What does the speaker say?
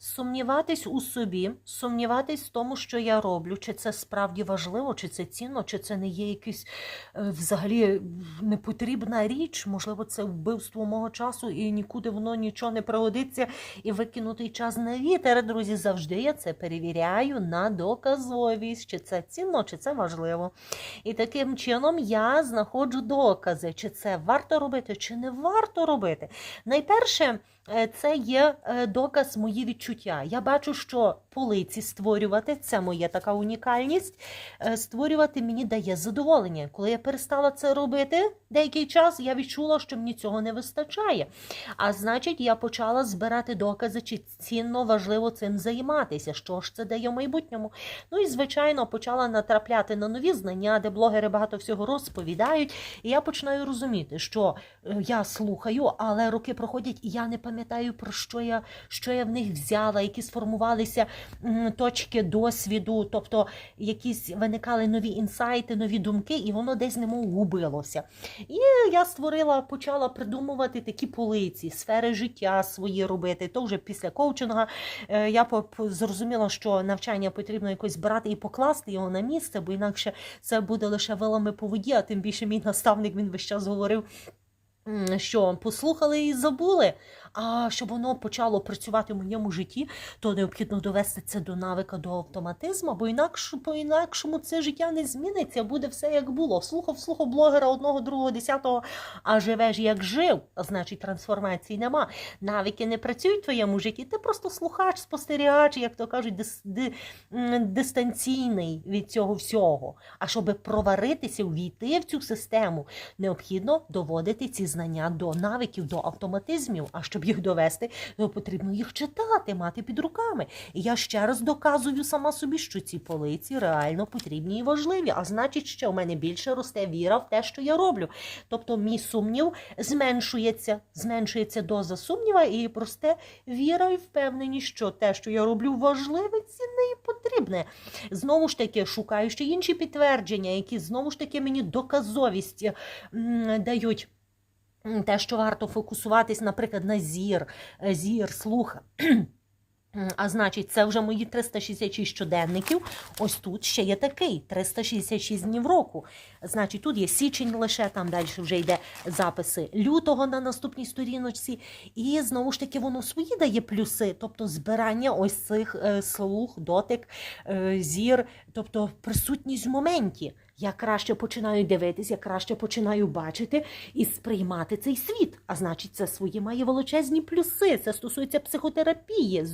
Сумніватись у собі, сумніватись в тому, що я роблю, чи це справді важливо, чи це цінно, чи це не є якась е, взагалі непотрібна річ, можливо, це вбивство мого часу, і нікуди воно нічого не пригодиться, і викинутий час на вітер. Друзі, завжди я це перевіряю на доказовість, чи це цінно, чи це важливо. І таким чином я знаходжу докази, чи це варто робити, чи не варто робити. Найперше, е, це є е, доказ мої відчуття. Я бачу, що полиці створювати це моя така унікальність. е, Створювати мені дає задоволення. Коли я перестала це робити деякий час, я відчула, що мені цього не вистачає. А значить, я почала збирати докази, чи цінно важливо цим займатися. Що ж це дає в майбутньому? Ну і звичайно почала натрапляти на нові знання, де блогери багато всього розповідають. І я починаю розуміти, що е, я слухаю, але роки проходять, і я не пам'ятаю про що я, що я в них взяла, які сформувалися точки досвіду, тобто якісь виникали нові інсайти, нові думки, і воно десь немов губилося. І я створила, почала придумувати такі полиці, сфери життя свої робити. То вже після коучинга е, я зрозуміла, що навчання потрібно якось брати і покласти його на місце, бо інакше це буде лише вилами по воді, а тим більше мій наставник він весь час говорив. Що послухали і забули. А щоб воно почало працювати в моєму житті, то необхідно довести це до навика, до автоматизму, бо інакше по інакшому це життя не зміниться, буде все як було. Слухав, слухав блогера одного, другого, десятого, а живеш як жив, значить трансформації нема. Навики не працюють в твоєму житті. Ти просто слухач, спостерігач, як то кажуть, дис, ди, дистанційний від цього всього. А щоб проваритися, увійти в цю систему, необхідно доводити ці знання до навиків, до автоматизмів. А щоб їх довести, то потрібно їх читати, мати під руками. І я ще раз доказую сама собі, що ці полиці реально потрібні і важливі. А значить, що в мене більше росте віра в те, що я роблю. Тобто, мій сумнів зменшується, зменшується доза сумніва і росте віра і впевненість, що те, що я роблю, важливе, цінне і потрібне. Знову ж таки, шукаю ще інші підтвердження, які знову ж таки мені доказовість дають. Те, що варто фокусуватись, наприклад, на зір, е, зір, слух. А значить, це вже мої 366 щоденників. Ось тут ще є такий 366 днів року. Значить, тут є січень лише, там далі вже йде записи лютого на наступній сторіночці. І знову ж таки, воно свої дає плюси, тобто збирання ось цих е, слух, дотик, е, зір, тобто присутність в моменті. Я краще починаю дивитись, я краще починаю бачити і сприймати цей світ. А значить, це свої має величезні плюси. Це стосується психотерапії.